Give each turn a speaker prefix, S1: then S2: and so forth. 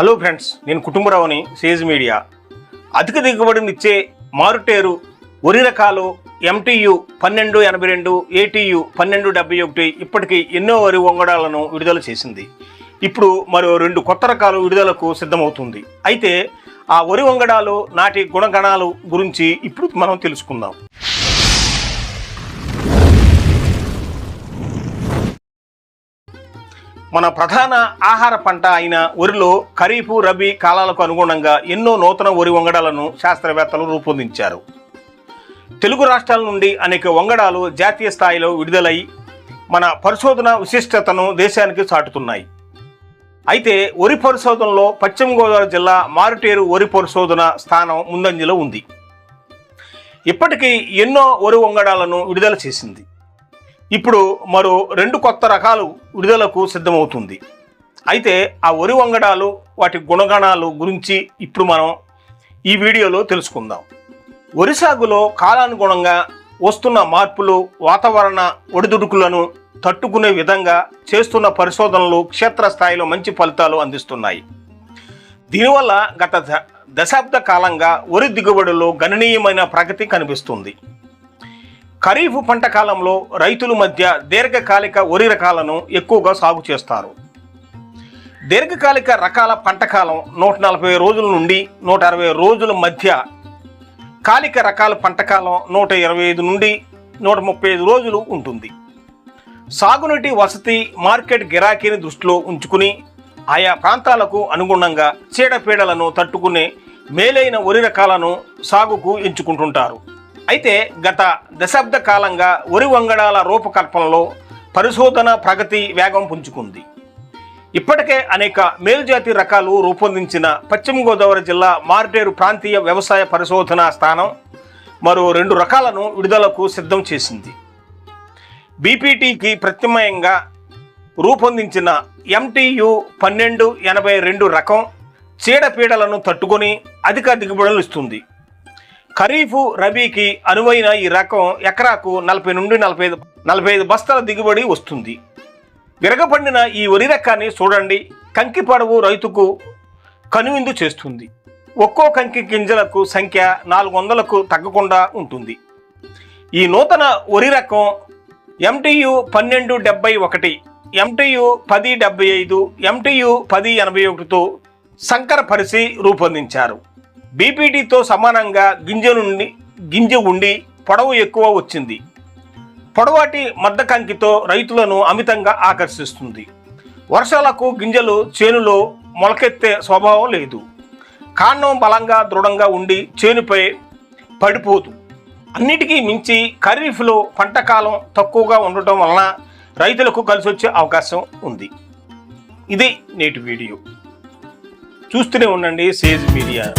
S1: Hello friends నేను కుటుంబరావుని Sage media. అధిక దిగుబడినిచ్చే మారుటేరు వరి రకాలు ఎంటీయు పన్నెండు ఎనభై రెండు ఏటీయు పన్నెండు డెబ్బై ఒకటి ఇప్పటికీ ఎన్నో వరి వంగడాలను విడుదల చేసింది. ఇప్పుడు మరో రెండు కొత్త రకాలు విడుదలకు సిద్ధమవుతుంది. అయితే ఆ వరి వంగడాలు నాటి గుణగణాలు గురించి ఇప్పుడు మనం తెలుసుకుందాం. మన ప్రధాన ఆహార పంట అయిన వరిలో ఖరీఫ్ రబీ కాలాలకు అనుగుణంగా ఎన్నో నూతన వరి వంగడాలను శాస్త్రవేత్తలు రూపొందించారు. తెలుగు రాష్ట్రాల నుండి అనేక వంగడాలు జాతీయ స్థాయిలో విడుదలై మన పరిశోధన విశిష్టతను దేశానికి చాటుతున్నాయి. అయితే వరి పరిశోధనలో పశ్చిమ గోదావరి జిల్లా మారుటేరు వరి పరిశోధన స్థానం ముందంజలో ఉంది. ఇప్పటికీ ఎన్నో వరి వంగడాలను విడుదల చేసింది. ఇప్పుడు మరో రెండు కొత్త రకాలు విడుదలకు సిద్ధమవుతుంది. అయితే ఆ వరి వంగడాలు వాటి గుణగణాలు గురించి ఇప్పుడు మనం ఈ వీడియోలో తెలుసుకుందాం. వరి సాగులో కాలానుగుణంగా వస్తున్న మార్పులు వాతావరణ ఒడిదుడుకులను తట్టుకునే విధంగా చేస్తున్న పరిశోధనలు క్షేత్రస్థాయిలో మంచి ఫలితాలు అందిస్తున్నాయి. దీనివల్ల గత ద- దశాబ్ద కాలంగా వరి దిగుబడిలో గణనీయమైన ప్రగతి కనిపిస్తుంది. ఖరీఫ్ పంట కాలంలో రైతుల మధ్య దీర్ఘకాలిక వరి రకాలను ఎక్కువగా సాగు చేస్తారు. దీర్ఘకాలిక రకాల పంట కాలం నూట నలభై రోజుల నుండి నూట అరవై రోజుల మధ్య కాలిక రకాల పంట కాలం నూట ఇరవై ఐదు నుండి నూట ముప్పై ఐదు రోజులు ఉంటుంది. సాగునీటి వసతి మార్కెట్ గిరాకీని దృష్టిలో ఉంచుకుని ఆయా ప్రాంతాలకు అనుగుణంగా చీడపీడలను తట్టుకునే మేలైన వరి రకాలను సాగుకు ఎంచుకుంటుంటారు. అయితే గత దశాబ్ద కాలంగా వరి వంగడాల రూపకల్పనలో పరిశోధన ప్రగతి వేగం పుంజుకుంది. ఇప్పటికే అనేక మేల్జాతి రకాలు రూపొందించిన పశ్చిమ గోదావరి జిల్లా మార్టేరు ప్రాంతీయ వ్యవసాయ పరిశోధన స్థానం మరో రెండు రకాలను విడుదలకు సిద్ధం చేసింది. బీపీటీకి ప్రత్యామ్నాయంగా రూపొందించిన ఎంటీయు పన్నెండు ఎనభై రెండు రకం చీడపీడలను తట్టుకొని అధిక దిగుబడులు ఇస్తుంది. ఖరీఫు రబీకి అనువైన ఈ రకం ఎకరాకు నలభై నుండి నలభై ఐదు నలభై ఐదు బస్తాల దిగుబడి వస్తుంది. విరగపండిన ఈ వరి రకాన్ని చూడండి. కంకి పడవు రైతుకు కనువిందు చేస్తుంది. ఒక్కో కంకి గింజలకు సంఖ్య నాలుగు వందలకు తగ్గకుండా ఉంటుంది. ఈ నూతన వరి రకం ఎంటీయు పన్నెండు డెబ్బై ఒకటి ఎంటీయు పది డెబ్బై ఐదు ఎంటీయు పది ఎనభై ఒకటితో సంకర పరిసి రూపొందించారు. బీపీటీతో సమానంగా గింజ నుండి గింజ ఉండి పొడవు ఎక్కువ వచ్చింది. పొడవాటి మద్ద కంకితో రైతులను అమితంగా ఆకర్షిస్తుంది. వర్షాలకు గింజలు చేనులో మొలకెత్తే స్వభావం లేదు. కాండం బలంగా దృఢంగా ఉండి చేనుపై పడిపోదు. అన్నిటికీ మించి ఖరీఫ్లో పంట కాలం తక్కువగా ఉండటం వలన రైతులకు కలిసి వచ్చే అవకాశం ఉంది. ఇది నేటి వీడియో. చూస్తూనే ఉండండి సేజ్ మీడియా.